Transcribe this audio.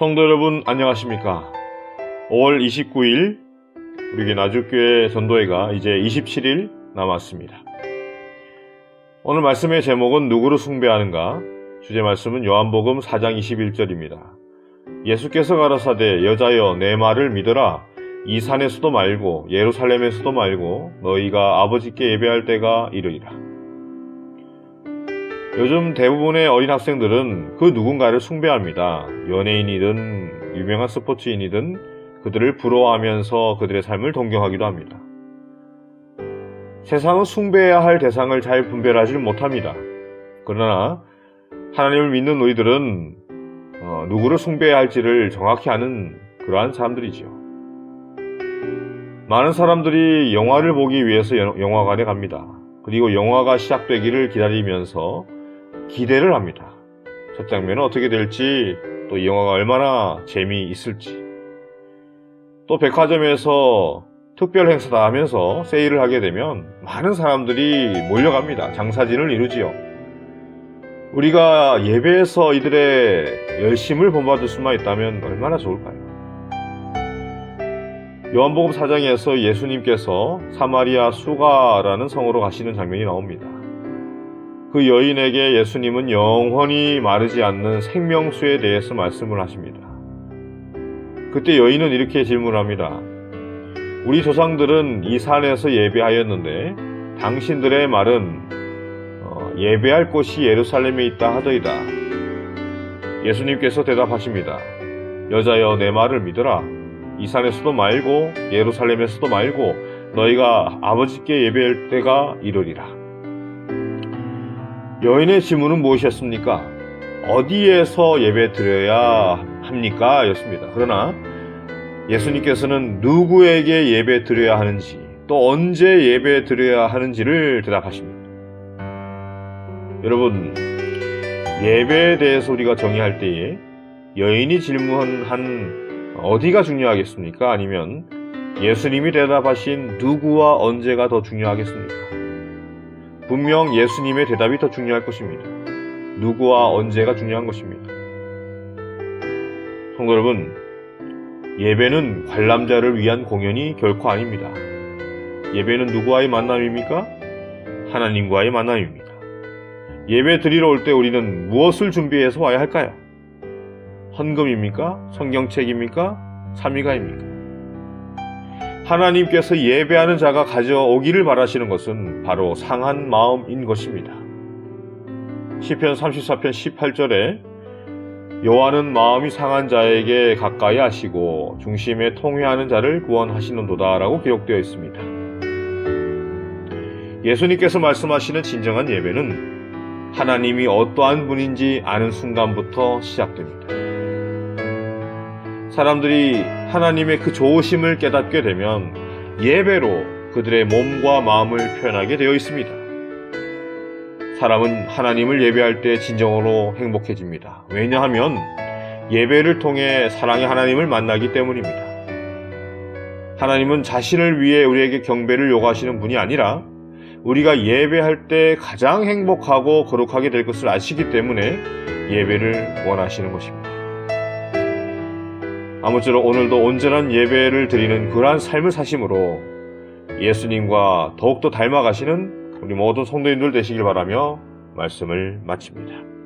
성도 여러분 안녕하십니까? 5월 29일 우리 나주교회 전도회가 이제 27일 남았습니다. 오늘 말씀의 제목은 누구를 숭배하는가? 주제 말씀은 요한복음 4장 21절입니다. 예수께서 가라사대 여자여 내 말을 믿어라 이 산에서도 말고 예루살렘에서도 말고 너희가 아버지께 예배할 때가 이르리라. 요즘 대부분의 어린 학생들은 그 누군가를 숭배합니다. 연예인이든 유명한 스포츠인이든 그들을 부러워하면서 그들의 삶을 동경하기도 합니다. 세상은 숭배해야 할 대상을 잘 분별하지 못합니다. 그러나 하나님을 믿는 우리들은 어, 누구를 숭배해야 할지를 정확히 아는 그러한 사람들이지요. 많은 사람들이 영화를 보기 위해서 여- 영화관에 갑니다. 그리고 영화가 시작되기를 기다리면서 기대를 합니다. 첫 장면은 어떻게 될지, 또 이 영화가 얼마나 재미있을지. 또 백화점에서 특별 행사다 하면서 세일을 하게 되면 많은 사람들이 몰려갑니다. 장사진을 이루지요. 우리가 예배에서 이들의 열심을 본받을 수만 있다면 얼마나 좋을까요? 요한복음 4장에서 예수님께서 사마리아 수가라는 성으로 가시는 장면이 나옵니다. 그 여인에게 예수님은 영원히 마르지 않는 생명수에 대해서 말씀을 하십니다. 그때 여인은 이렇게 질문합니다. 우리 조상들은 이 산에서 예배하였는데 당신들의 말은 어, 예배할 곳이 예루살렘에 있다 하더이다. 예수님께서 대답하십니다. 여자여 내 말을 믿어라. 이 산에서도 말고 예루살렘에서도 말고 너희가 아버지께 예배할 때가 이르리라. 여인의 질문은 무엇이었습니까? 어디에서 예배 드려야 합니까? 였습니다. 그러나 예수님께서는 누구에게 예배 드려야 하는지 또 언제 예배 드려야 하는지를 대답하십니다. 여러분, 예배에 대해서 우리가 정의할 때에 여인이 질문한 어디가 중요하겠습니까? 아니면 예수님이 대답하신 누구와 언제가 더 중요하겠습니까? 분명 예수님의 대답이 더 중요할 것입니다. 누구와 언제가 중요한 것입니다. 성도 여러분, 예배는 관람자를 위한 공연이 결코 아닙니다. 예배는 누구와의 만남입니까? 하나님과의 만남입니다. 예배 드리러 올 때 우리는 무엇을 준비해서 와야 할까요? 헌금입니까? 성경책입니까? 삼위가입니까? 하나님께서 예배하는 자가 가져오기를 바라시는 것은 바로 상한 마음인 것입니다. 시편 34편 18절에 여호와는 마음이 상한 자에게 가까이 하시고 중심에 통회하는 자를 구원하시는도다라고 기록되어 있습니다. 예수님께서 말씀하시는 진정한 예배는 하나님이 어떠한 분인지 아는 순간부터 시작됩니다. 사람들이 하나님의 그 좋으심을 깨닫게 되면 예배로 그들의 몸과 마음을 표현하게 되어 있습니다. 사람은 하나님을 예배할 때 진정으로 행복해집니다. 왜냐하면 예배를 통해 사랑의 하나님을 만나기 때문입니다. 하나님은 자신을 위해 우리에게 경배를 요구하시는 분이 아니라 우리가 예배할 때 가장 행복하고 거룩하게 될 것을 아시기 때문에 예배를 원하시는 것입니다. 아무쪼록 오늘도 온전한 예배를 드리는 그러한 삶을 사심으로 예수님과 더욱더 닮아가시는 우리 모든 성도인들 되시길 바라며 말씀을 마칩니다.